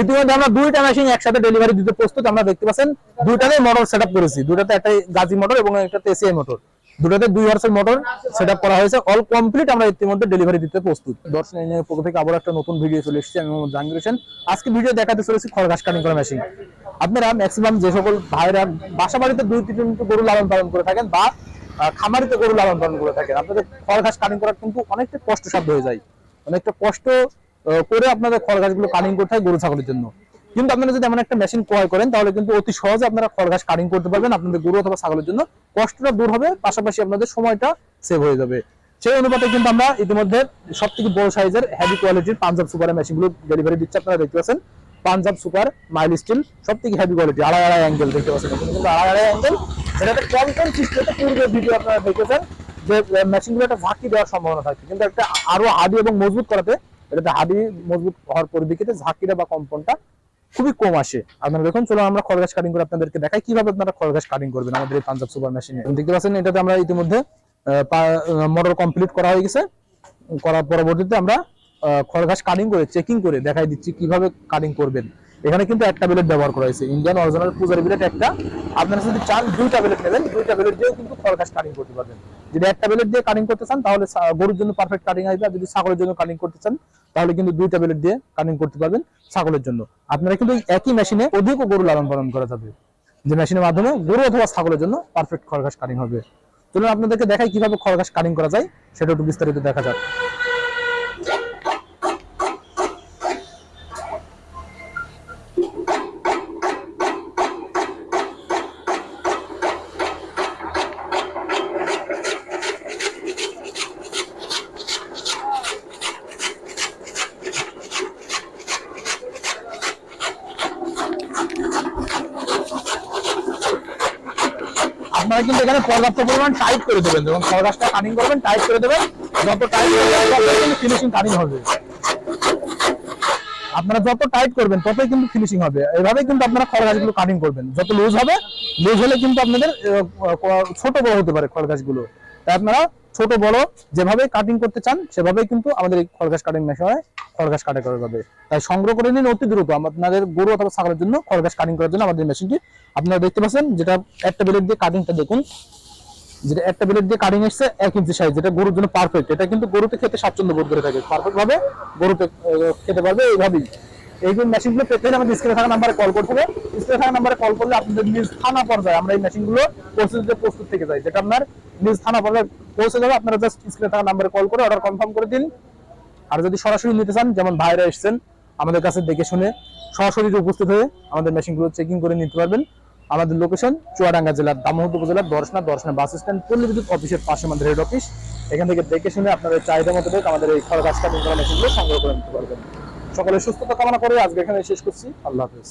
ইতিমধ্যে আমরা দুইটা মেশিন একসাথে ডেলিভারি দিতে প্রস্তুত। আমরা দেখতে পাচ্ছেন, দুইটাতেই মোটর সেট করেছি। দুইটাতে একটা গাজি মোটর এবং একটাতে এসিআই মোটর দুটাতে দুই হর্সের মোটর সেট করা হয়েছে। অল কমপ্লিট আমরা ইতিমধ্যে ডেলিভারি দিতে প্রস্তুত। দর্শন পক্ষ থেকে আবার একটা নতুন ভিডিও চলে এসেছি। আমি মোহাম্মদ জাহাঙ্গীর হোসেন। আজকে ভিডিও দেখাতে চলেছি খড় ঘাস কাটিং করা মেশিন আপনারা ম্যাক্সিমাম যে সকল ভাইরা বাসা বাড়িতে দুই তিন গরু লালন পালন করে থাকেন বা খামারিতে গরু লালন পালন করে থাকেন, আপনাদের খড় ঘাস কাটিং করা কিন্তু অনেকটা কষ্টসাধ্য হয়ে যায়। অনেকটা কষ্ট করে আপনাদের খড়ঘাসগুলো কাটিং করতে হয় গরু ছাগলের জন্য। কিন্তু আপনারা যদি এমন একটা মেশিন ক্রয় করেন, তাহলে কিন্তু অতি সহজে আপনারা খড়ঘাস কাটিং করতে পারবেন, আপনাদের গরু অথবা ছাগলের জন্য। কষ্টটা দূর হবে, পাশাপাশি আপনাদের সময়টা সেভ হয়ে যাবে। সেই অনুপাতে কিন্তু আমরা ইতিমধ্যে সব থেকে বড় সাইজের হেভি কোয়ালিটির পাঞ্জাব সুপার মেশিনগুলো ডেলিভারি দিচ্ছে। আপনারা দেখতে পাচ্ছেন পাঞ্জাব সুপার মাইল স্টিল সব থেকে হেভি কোয়ালিটি আড়াই আড়াই অ্যাঙ্গেল দেখতে পাচ্ছেন। কিন্তু আড়াই আড়াই অ্যাঙ্গেল এটাতে কন্টেন্ট সিস্টেমে পূর্বে ভিডিও আপনারা দেখেছেন যে মেশিনগুলো একটা ঝাঁকি দেওয়ার সম্ভাবনা থাকে। কিন্তু একটা আরও হাডি এবং মজবুত করাতে এটাতে হাডি মজবুত হওয়ার পরিপ্রেক্ষিতে ঝাঁকিটা বা কম্পনটা খুবই কম আসে। আপনারা দেখুন চলো আমরা খড়গাছ কাটিং করে আপনাদেরকে দেখাই। কীভাবে আপনারা খড়গাছ কাটিং করবেন আমাদের এই পাঞ্জাব সুপার মেশিনে দেখতে পাচ্ছেন, এটাতে আমরা ইতিমধ্যে মোটর কমপ্লিট করা হয়ে গেছে। করার পরবর্তীতে আমরা খড়ঘাস কাটিং করে চেকিং করে দেখাই দিচ্ছি কীভাবে কাটিং করবেন। এখানে কিন্তু একটা বিলেট ব্যবহার করা হয়েছে। ইন্ডিয়ান অরিজিনাল পূজার বিলেট একটা। আপনারা যদি চান দুইটা বিলেট নেবেন। দুইটা বিলেট দিয়েও কিন্তু খড়ঘাস কাটিং করতে পারবেন। যদি একটা বিলেট দিয়ে কাটিং করতে চান, তাহলে গরুর জন্য পারফেক্ট কাটিং আসবে আর যদি ছাগলের জন্য কাটিং করতে চান, তাহলে কিন্তু দুইটা বিলেট দিয়ে কাটিং করতে পারবেন ছাগলের জন্য। আপনারা কিন্তু একই মেশিনে অধিক গরু লালন পালন করা যাবে। যে মেশিনের মাধ্যমে গরু অথবা ছাগলের জন্য পারফেক্ট খড়ঘাস কাটিং হবে। চলুন আপনাদেরকে দেখাই কীভাবে খড়ঘাস কাটিং করা যায়। সেটা একটু বিস্তারিত দেখা যাক। আপনারা কিন্তু এখানে পর্যাপ্ত পরিমাণ টাইট করে দেবেন। যখন খড়গাছটা কাটিং করবেন টাইট করে দেবেন। যত টাইট কিন্তু ফিনিশিং কাটিং হবে। আপনারা যত টাইট করবেন, ততই কিন্তু ফিনিশিং হবে। এভাবে কিন্তু আপনারা খড়গাছগুলো কাটিং করবেন। যত লুজ হবে লুজ হলে কিন্তু আপনাদের ছোট বড় হতে পারে খড়গাছগুলো তাই আপনারা ছোট বড় যেভাবে কাটিং করতে চান, সেভাবেই কিন্তু আমাদের এই খড়গাছ কাটিং মেশিনে খড়গাছ কাটা করা যাবে তাই সংগ্রহ করে নিন অতি দ্রুত। আপনাদের গরু অথবা ছাগলের জন্য খড়গাছ কাটিং করার জন্য আমাদের মেশিনটি আপনারা দেখতে পাচ্ছেন যেটা একটা ব্লেড দিয়ে কাটিংটা দেখুন। যেটা একটা ব্লেড দিয়ে কাটিং এসছে এক ইঞ্চি সাইজ যেটা গরুর জন্য পারফেক্ট এটা কিন্তু গরুতে খেতে স্বাচ্ছন্দ্য বোধ করে থাকে। পারফেক্ট ভাবে গরুতে খেতে পারবে এইভাবেই। এই মেশিনগুলো পেতে আমাদের স্ক্রিনে থাকা নাম্বারে কল করতে হবে। স্ক্রিনে থাকা নাম্বারে কল করলে আপনাদের নিজ থানা পর্যায়ে আমরা এই মেশিনগুলো দিতে প্রস্তুত থেকে যাই, যেটা আপনার নিজ থানা পর্যায়ে পৌঁছে যাবে, আপনারা জাস্ট স্ক্রিনে থাকা নাম্বারে কল করে অর্ডার কনফার্ম করে দিন। আর যদি সরাসরি নিতে চান, যেমন ভাইরা এসেছেন, আমাদের কাছে দেখে শুনে সরাসরি উপস্থিত হয়ে আমাদের মেশিনগুলো চেকিং করে নিতে পারবেন। আমাদের লোকেশন চুয়াডাঙ্গা জেলার দামোহদ উপজেলার দর্শনা দর্শনা বাস স্ট্যান্ড পল্লী বিদ্যুৎ অফিসের পাশে আমাদের হেড অফিস এখান থেকে দেখে শুনে আপনাদের চাহিদা মতো আমাদের এই খরচ কাটিং করা মেশিনগুলো সংগ্রহ করে নিতে পারবেন। সকলের সুস্থতা কামনা করে আজকে এখানে শেষ করছি। আল্লাহ হাফেজ।